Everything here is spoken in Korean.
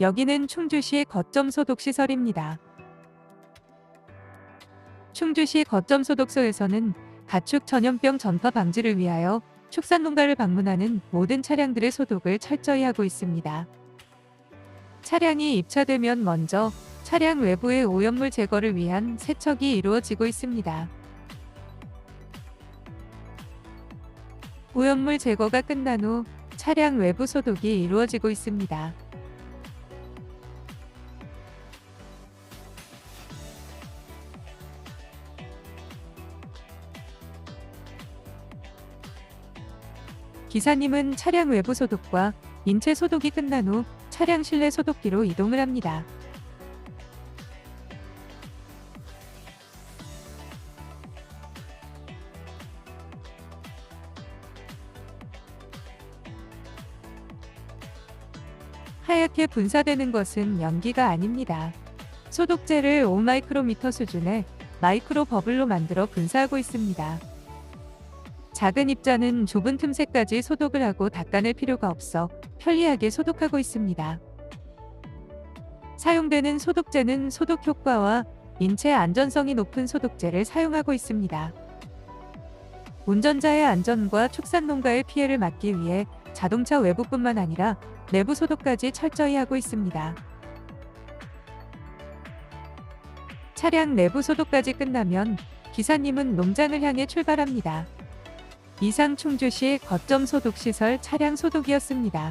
여기는 충주시 거점 소독 시설입니다. 충주시 거점 소독소에서는 가축 전염병 전파 방지를 위하여 축산농가를 방문하는 모든 차량들의 소독을 철저히 하고 있습니다. 차량이 입차되면 먼저 차량 외부의 오염물 제거를 위한 세척이 이루어지고 있습니다. 오염물 제거가 끝난 후 차량 외부 소독이 이루어지고 있습니다. 기사님은 차량 외부 소독과 인체 소독이 끝난 후 차량 실내 소독기로 이동을 합니다. 하얗게 분사되는 것은 연기가 아닙니다. 소독제를 5마이크로미터 수준의 마이크로 버블로 만들어 분사하고 있습니다. 작은 입자는 좁은 틈새까지 소독을 하고 닦아낼 필요가 없어 편리하게 소독하고 있습니다. 사용되는 소독제는 소독 효과와 인체 안전성이 높은 소독제를 사용하고 있습니다. 운전자의 안전과 축산농가의 피해를 막기 위해 자동차 외부뿐만 아니라 내부 소독까지 철저히 하고 있습니다. 차량 내부 소독까지 끝나면 기사님은 농장을 향해 출발합니다. 이상 충주시 거점 소독시설 차량 소독이었습니다.